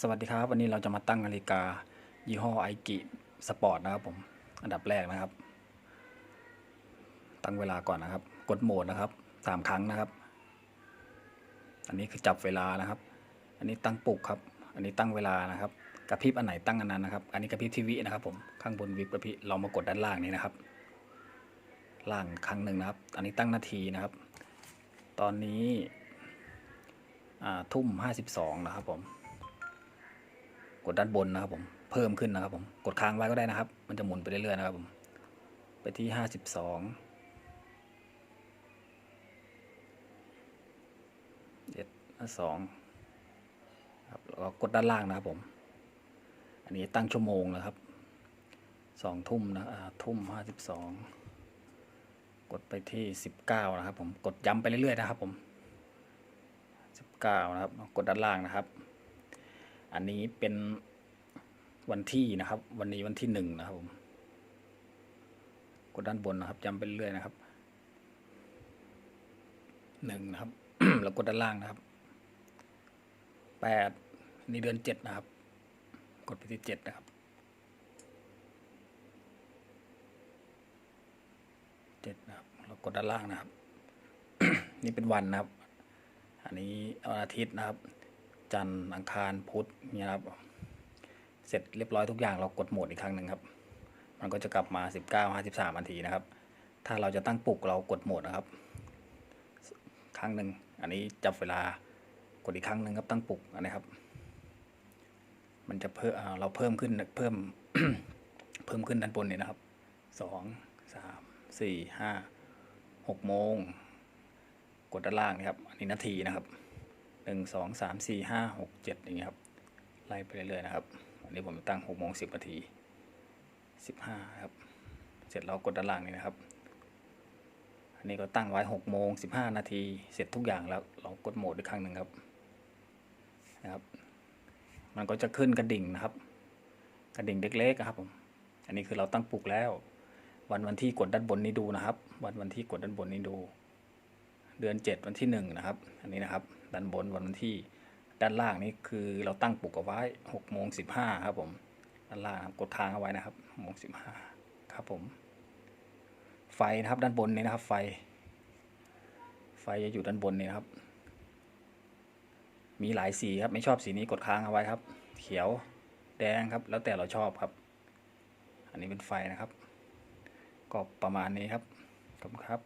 สวัสดีครับ วันนี้เราจะมาตั้งนาฬิกา ยี่ห้อไอกิสปอร์ตนะครับผมอันดับแรกนะครับ ตั้งเวลาก่อนนะครับ กดโหมดนะครับสามครั้งนะครับ อันนี้คือจับเวลานะครับ อันนี้ตั้งปลุกครับ อันนี้ตั้งเวลานะครับกระพริบอันไหนตั้งอันนั้นนะครับ อันนี้กระพริบทีวีนะครับ ผมข้างบนวิบกระพริบเรามากดด้านล่างนี้นะครับ ล่างครั้งหนึ่งนะครับ อันนี้ตั้งนาทีนะครับ ตอนนี้ทุ่มห้าสิบสองนะครับผม กดด้านบนนะครับผมเพิ่มขึ้นนะครับผมกดค้างไว้ก็ได้นะครับ มันจะหมุนไปเรื่อยๆนะครับผมไปที่ห้าสิบสองเจ็ดสองครับแล้วก็กดด้านล่างนะครับผม อันนี้ตั้งชั่วโมงนะครับสองทุ่มนะอ่าทุ่มห้าสิบสองกดไปที่สิบเก้านะครับผมกดย้ำไปเรื่อยๆนะครับผมสิบเก้านะครับ กดด้านล่างนะครับ อันนี้เป็นวันที่นะครับ วันนี้วันที่หนึ่งนะครับผมกดด้านบนนะครับจำไปเรื่อยนะครับหนึ่งนะครับ แล้วกดด้านล่างนะครับแปดนี่เดือนเจ็ดนะครับ กดไปที่เจ็ดนะครับเจ็ดนะครับแล้วกดด้านล่างนะครับ นี่เป็นวันนะครับ อันนี้วันอาทิตย์นะครับ จันทร์อังคารพุธนี่ครับ เสร็จเรียบร้อยทุกอย่างเรากดโหมดอีกครั้งหนึ่งครับ มันก็จะกลับมา 19 53นาทีนะครับ ถ้าเราจะตั้งปลุกเรากดโหมดนะครับ ครั้งหนึ่งอันนี้จับเวลากดอีกครั้งหนึ่งครับตั้งปลุกอันนี้ครับ มันจะเพิ่มอ่าเราเพิ่มขึ้นเพิ่มเพิ่มขึ้นด้านบนเนี่ยนะครับสองสามสี่ห้าหกโมง กดด้านล่างนะครับ อันนี้นาทีนะครับ หนึ่งสองสามสี่ห้าหกเจ็ดอย่างเงี้ยครับ ไล่ไปเรื่อยๆนะครับ อันนี้ผมตั้งหกโมงสิบนาทีสิบห้าครับ เสร็จแล้วกดด้านล่างนี่นะครับ อันนี้ก็ตั้งไว้หกโมงสิบห้านาที เสร็จทุกอย่างแล้ว เรากดโหมดอีกครั้งหนึ่งครับ นะครับ มันก็จะขึ้นกระดิ่งนะครับ กระดิ่งเล็กๆครับผม อันนี้คือเราตั้งปลุกแล้ว วันวันที่กดด้านบนนี้ดูนะครับ วันวันที่กดด้านบนนี้ดู เดือนเจ็ดวันที่หนึ่งนะครับ อันนี้นะครับ ด้านบนวันที่ ด้านล่างนี่คือเราตั้งปลุกเอาไว้หกโมงสิบห้าครับผม ด้านล่างกดทางเอาไว้นะครับหกโมงสิบห้าครับผม ไฟนะครับด้านบนนี้นะครับ ไฟ ไฟจะอยู่ด้านบนนี้นะครับ มีหลายสีครับ ไม่ชอบสีนี้กดค้างเอาไว้ครับ เขียว แดงครับ แล้วแต่เราชอบครับ อันนี้เป็นไฟนะครับ ก็ประมาณนี้ครับขอบคุณครับ